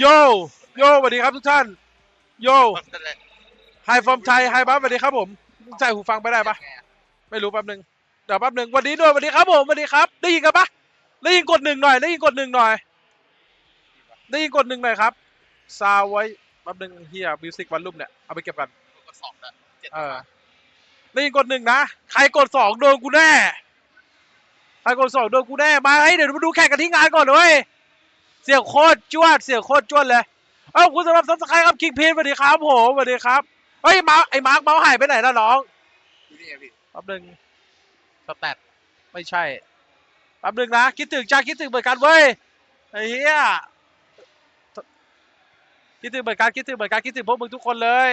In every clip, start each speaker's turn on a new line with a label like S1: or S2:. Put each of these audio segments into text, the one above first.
S1: โยโยสวัสดีครับทุกท่าน โยไฮฟอร์มไทยไฮบัฟสวัสดีครับผมใส่หูฟังไปได้ปะไม่รู้แป๊บหนึ่งเดี๋ยวแป๊บหนึ่งวันนี้ด้วยสวัสดีครับผมสวัสดีครับ ได้ยินกันปะได้ยินกดหนึ่งหน่อยได้ยินกดหนึ่งหน่อย ได้ยินกดหนึ่งหน่อยครับซาวไว้แป๊บหนึ่งเฮียมิวสิกวันรุ่มเนี่ยเอาไปเก็บกัน
S2: กดสองนะเจ็ด
S1: เออได้ยินกดหนึ่งนะใครกดสองโดนกูแน่ใครกดสองโดนกูแน่มาให้เดี๋ยวมาดูแข่งกันที่งานก่อนเว้ย เสียงโคตรจวด เสียงโคตรจวดเลย เอ้าคุณสำหรับซับสไครต์ครับคิงพีนสวัสดีครับผมสวัสดีครับ เฮ้ยมาร์คไอ้มาร์คเมาส์หายไปไหนแล้วน้อง
S2: อยู่นี่ไงพี่
S1: แป๊บหนึงสแตทไม่ใช่แป๊บหนึงนะคิดถึงจ้าคิดถึงเหมือนกันเว้ยไอ้เหี้ยคิดถึงเหมือนกันคิดถึงเหมือนกันคิดถึงพวกมึงทุกคนเลย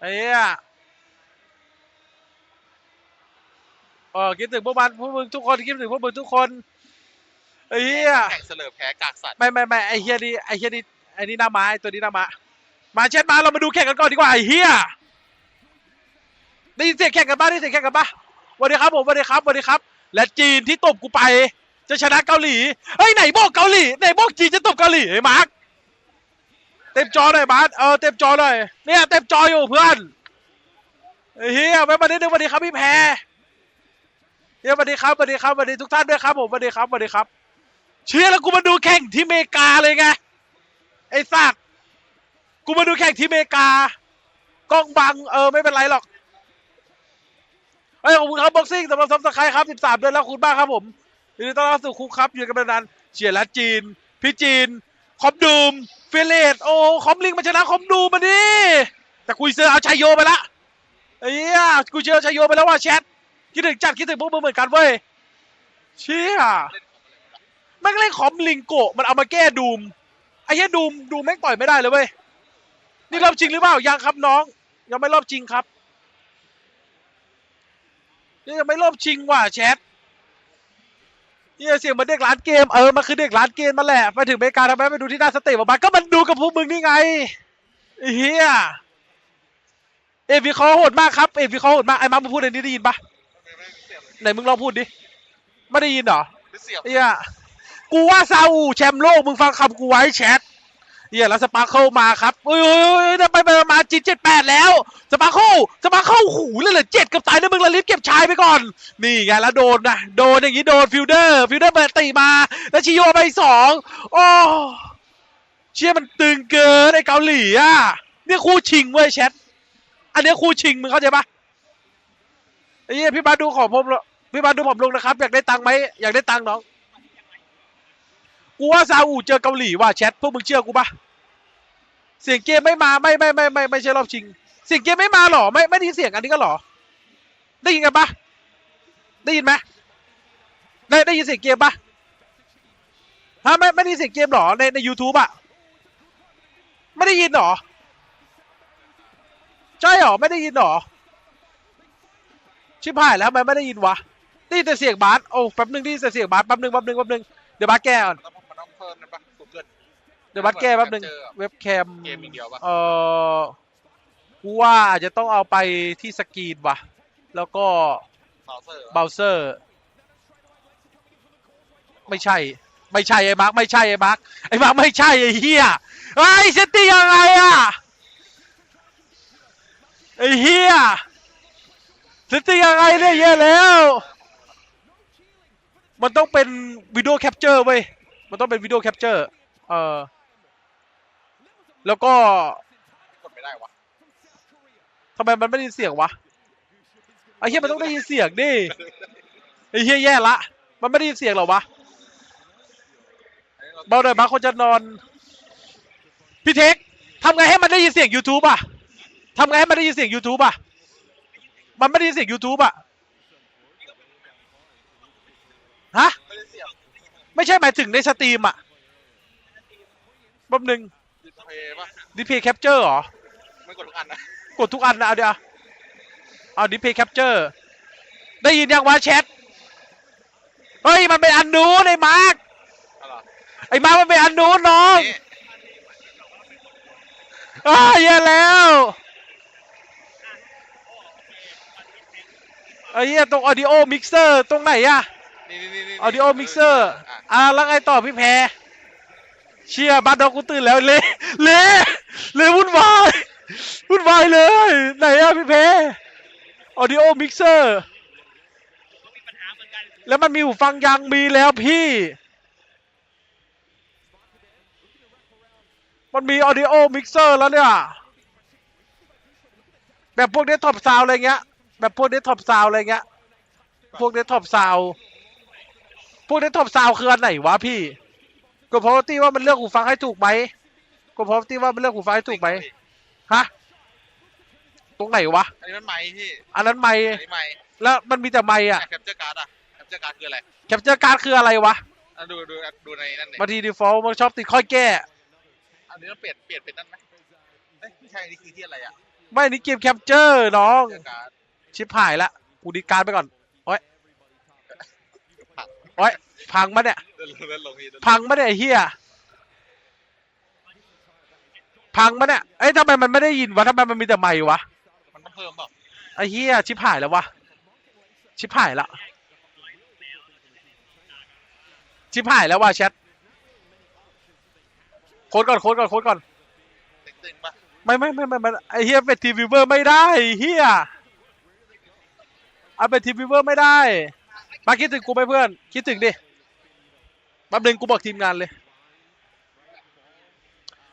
S1: ไอ้เหี้ยเออคิดถึงพวกมันพวกมึงทุกคนคิดถึงพวกมึงทุกคน ไอ้เหี้ย
S2: แข่งเสลอแพ้กากสัตว์
S1: ไม่ไม่ไม่ไอ้เฮียนี่ไอ้เฮียนี่ไอ้นี่หน้าม้าไอ้ตัวนี้หน้าม้ามาเช็ดมาเรามาดูแข่งกันก่อนดีกว่าไอ้เฮียได้ยินเสียงแข่งกันบ้างได้ยินเสียงแข่งกันบ้างสวัสดีครับผมสวัสดีครับสวัสดีครับ และจีนที่ตบกูไป จะชนะเกาหลีเฮ้ยไหนบอกเกาหลีไหนบอกจีนจะตบเกาหลีไอ้มาร์คเต็มจอหน่อยมาร์คเออเต็มจอหน่อยเนี่ยเต็มจออยู่เพื่อนไอ้เฮียไม่มาได้สวัสดีครับพี่แพรเฮียสวัสดีครับสวัสดีครับสวัสดีทุกท่านด้วยครับผมสวัสดีครับสวัสดีครับ เชื่อแล้วกูมาดูแข่งที่เมกาเลยไงไอ้สัตว์กูมาดูแข่งที่เมกากล้องบังเออไม่เป็นไรหรอกเฮ้ยขอบคุณครับบ็อกซิ่งสำหรับซับสไครต์ครับ 13 เดือนแล้วคุณมาครับผมยินดีต้อนรับสู่คุกครับอยู่กันมานานเชียร์และจีน พี่จีน คอมดูมฟิเลตโอ้คอมลิงมาชนะคอมดูมมาดิแต่กุยเซอร์เอาชัยโยไปละไอ้เหี้ยกุยเซอร์เอาชัยโยไปแล้วว่าแชทคิดถึงจัดคิดถึงพวกมึงเหมือนกันเว้ยเชี่ย แม่งเล่นคอมลิงโกะมันเอามาแก้ดูมไอ้เหี้ยดูมดูมแม่งต่อยไม่ได้เลยเว้ยนี่รอบจริงหรือเปล่ายังครับน้อง ยังไม่รอบจริงครับนี่ยังไม่รอบจริงว่ะแชทเนี่ยเสียงมันเด็กร้านเกมเออมันคือเด็กร้านเกมมาแหละไปถึงอเมริกาทำไมไปดูที่หน้าสเตจมาบ้างก็มันดูกับพวกมึงนี่ไงเฮียเอฟวีคอโหดมากครับเอฟวีคอโหดมากไอ้มามึงพูดอันนี้ได้ยินปะ
S2: ไห
S1: นมึงลองพูดดิไม่ได้ยินเหรอ
S2: เสียบ
S1: เฮีย กูว่าซาอุแชมป์โลกมึงฟังคำกูไว้แชทเฮียแล้วสปาร์เคิลมาครับเอ้ยเอ้ยเอ้ยไปไปมาจีเจ็ดแปดแล้ว สปาร์เคิลสปาร์เคิลหูเลยเหรอเจ็ดกับตายนะมึงละลิฟเก็บชายไปก่อน นี่ไงแล้วโดนนะโดนอย่างนี้โดนฟิลเดอร์ ฟิลเดอร์เปิดตีมา แล้วชิโยไปสองโอ้เชี่ยมันตึงเกินไอ้เกาหลีอะเนี่ยคู่ชิงเว้ยแชท อันเนี้คู่ชิงมึงเข้าใจปะไอ้เหี้ยพี่บาดูของผมพี่บาดูผมลงนะครับ อยากได้ตังค์ไหมอยากได้ตังค์น้อง กูว่าซาอุเจอเกาหลีว่ะแชทพวกมึงเชื่อกูปะเสียงเกมไม่มาไม่ไม่ไม่ไม่ไม่ใช่รอบชิง เสียงเกมไม่มาหรอไม่ไม่ได้ยินเสียงอันนี้ก็หรอ ได้ยินกันปะได้ยินไหมได้ได้ยินเสียงเกมปะฮะไม่ไม่ได้ยินเสียงเกมหรอในในยูทูบอะไม่ได้ยินหรอใช่หรอไม่ได้ยินหรอชิบหายแล้วทำไมไม่ได้ยินวะได้ยินแต่เสียงบาสโอ้แป๊บนึงได้ยินแต่เสียงบาสแป๊บนึงแป๊บนึงแป๊บนึงเดี๋ยวบาสแก้ก่อน
S2: นต้องมันต้องเพิ่มนะปะกูเกิล
S1: เดี๋ยวบัตรแก้แป๊บนึง
S2: เจอ
S1: เว็บแคม
S2: เกมอย่างเดียวปะ
S1: เออกูว่าอาจจะต้องเอาไปที่สกรีนว่ะ แล้วก็
S2: เบราว์เซอร์
S1: เบราว์เซอร์ไม่ใช่ ไม่ใช่ไอ้มาร์คไม่ใช่ไอ้มาร์คไอ้มาร์คไม่ใช่ไอ้เฮียไอ้ยเซตติ้งยังไงอะไอ้เฮียเซตติ้งยังไงเนี่ยแย่แล้ว มันต้องเป็นวิดีโอแคปเจอร์เว้ย มันต้องเป็นวิดีโอแคปเจอร์เออแล้วก็
S2: กดไม่ได้วะ
S1: ทำไมมันไม่ได้ยินเสียงวะไอ้เฮียมันต้องได้ยินเสียงดิไอ้เฮียแย่ละ มันไม่ได้ยินเสียงเหรอวะ
S2: อันนี้เรา
S1: เบาหน่อยมาคนจะนอน พี่เทคทำไงให้มันได้ยินเสียง YouTube อะทำไงให้มันได้ยินเสียง YouTube อะ มันไม่ได้ยินเสียง YouTube อะ ฮะ
S2: ไม่ได้เสียบ
S1: ไม่ใช่หมายถึงในสตรีมอะแป๊บหนึง
S2: ดิสเพย์ปะ
S1: ดิเพย์แคปเจอร์เหรอ
S2: ไม่กดทุกอันนะ
S1: กดทุกอันนะเอาเดี๋ยวเอาดิเพย์แคปเจอร์ได้ยินยังวะแชท เฮ้ย มันเป็นอันนู้นไอ้มาร์ค
S2: อะไรอ
S1: ไอ้มาร์คมันเป็นอันนู้นน้อง
S2: นี่
S1: อ้าแย่แล้วไอ้เหี้ยตรง audio mixer ตรงไหนอะ
S2: นี่นี่นี่นี่
S1: audio mixer
S2: อะ
S1: อ่าแล้วไงต่อพี่แพรเชียบ้านน้องกูตื่นแล้วเละเละเละวุ่นวายวุ่นวายเลย ไหนอะพี่เพออดิโอมิกเซอร์แล้วมันมีหูฟังยังมีแล้วพี่ มันมีออดิโอมิกเซอร์แล้วเนี่ย แบบพวกเดสก์ท็อปซาวอะไรเงี้ย แบบพวกเดสก์ท็อปซาวอะไรเงี้ย พวกเดสก์ท็อปซาว พวกเดสก์ท็อปซาวคืออันไหนวะพี่กดพอตี้ว่ามันเลือกหูฟังให้ถูกไหมกดพอตี้ว่ามันเลือกหูฟังให้ถูกไหมฮะตรงไหนวะ
S2: อันนี้มันไม้พี่
S1: อันนั้นไม่
S2: อันนี้ไม้
S1: แล้วมันมีแต่ไม่อะ
S2: แคปเจอร์การ์ดอะแคปเจอร์การ์ดคืออะไร
S1: แคปเจอร์การ์ดคืออะไรวะ
S2: อะดูดูดูในนั่นเนี่ย
S1: บางทีดีฟอลต์มันชอบติดค่อยแก้
S2: อันนี้ต้องเปลี่ยนเปลี่ยนเป็นนั่นไหมเอ้ยไม่ใช่อันนี่คือที่อะไรอะ
S1: ไม่นี่เกมแคปเจอร์น้อง
S2: แคปเจอร์การ์ด
S1: ชิบหายละกูดีการดไปก่อน โอ้ยโอ้ยพังมาเนี่ย
S2: เดินลงเดินลงพี่เดินลง
S1: พังมาเนี่ยไอ้เฮียพังมาเนี่ยเอ้ยทำไมมันไม่ได้ยินวะทำไมมันมีแต่ไม่วะ
S2: มันต้องเพิ่มเปล่า
S1: ไอ้เฮียชิบหายแล้ววะชิบหายละชิบหายแล้วว่ะแชทโค้ดก่อนโค้ดก่อนโค้ดก่อน
S2: ตึงๆปะ
S1: ไม่ไม่ไม่ไม่ไม่ไอเฮียเป็นทีมวิวเวอร์ไม่ได้ไอ้เฮียเอาเป็นทีมวิวเวอร์ไม่ได้ มาคิดถึงกูไหมเพื่อน คิดถึงดิแป๊บนึงกูบอกทีมงานเลย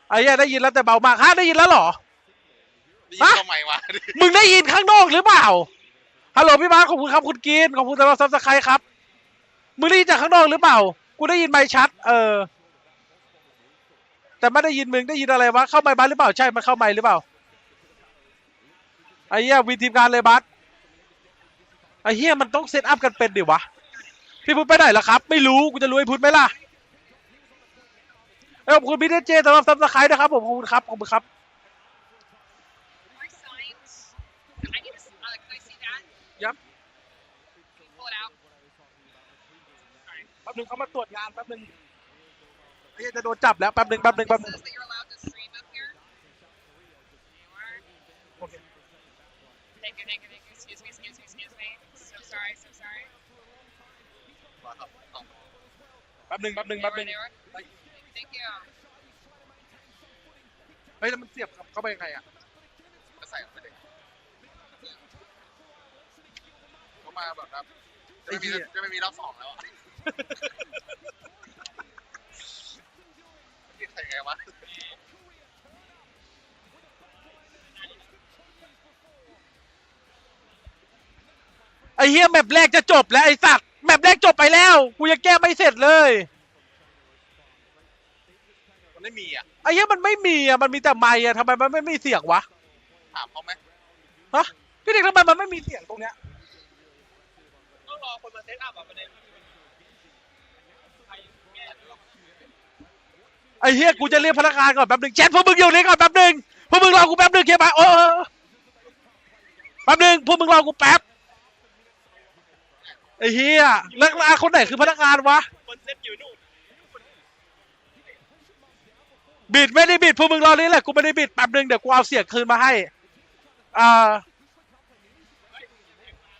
S1: ไอ้เฮียได้ยินแล้วแต่เบามากฮะได้ยินแล้วเหรอ
S2: ไดี
S1: ฮะ
S2: เข้าใหม่มาดิ
S1: มึงได้ยินข้างนอกหรือเปล่า ฮัลโหลพี่บ้านขอบคุณครับคุณกินขอบคุณสำหรับซับสไครต์ครับ มึงได้ยินจากข้างนอกหรือเปล่า กูได้ยินไม่ชัด เออ แต่ไม่ได้ยินมึงได้ยินอะไรวะ เข้าไม่บ้านหรือเปล่า ใช่ มันเข้าไม่หรือเปล่า ไอ้เหี้ยวินทีมงานเลยบัสไอ้ เหี้ยมันต้องเซตอัพกันเป็นดิวะ พี่พุทธไปไหนแล้วครับ ไม่รู้กูจะรู้ไอ้พุทธไหมล่ะเอ้ยขอบคุณพี่เดเจสำหรับซับสไครต์นะครับผมขอบคุณครับขอบคุณครับ
S3: More signs. I need to. s- Uh, can I see that?
S1: Yep.
S3: Can you pull it out?
S1: แป๊บนึงเขามาตรวจงานแป๊บนึงไอ้เหี้ยจะโดนจับแล้วแป๊บนึงแป๊บนึง
S3: It
S1: แป๊บนึง แป๊บนึงแป๊บนึง
S3: They
S1: แป๊บ
S3: were,
S1: นึง
S3: they were. Thank you.
S1: เฮ้ยแล้วมันเสียบเข้าไปยังไงอะ
S2: ก็ใส่ออกไปเลยเขามาแบบครับจะไม่มี
S1: ไอ้เหี้ย
S2: จะไม่มีรอบสองแล้วอะนี่ใส่ไงวะ
S1: ไอ้เฮียแมปแรกจะจบแล้วไอ้สัตว์ แมปแรกจบไปแล้ว กูยังแก้ไม่เสร็จเลย
S2: มันไม่มีอะ
S1: ไอ้เฮียมันไม่มีอะ มันมีแต่ไมค์อะทำไมมันไม่มีเสียงวะ
S2: ถามเขาไหม
S1: ฮะ พี่เด็กทำไมมันไม่มีเสียงตรงเนี้ย
S2: ต้องรอคนมาเซตอัพอะประเด็น
S1: ไอ้เฮียกูจะเรียกพนักงานก่อนแป๊บนึงแชทพวกมึงอยู่นี่ก่อนแป๊บนึงพวกมึงรอกูแป๊บนึงเคลียร์ไปโอ้เออแป๊บนึงพวกมึงรอกูแป๊บ ไอ้เฮียแล้วแล้วคนไหนคือพนักงานวะบิดไม่ได้บิดพวกมึงรอนี่แหละกูไม่ได้บิดแป๊บนึงเดี๋ยวกูเอาเสียงคืนมาให้อ่า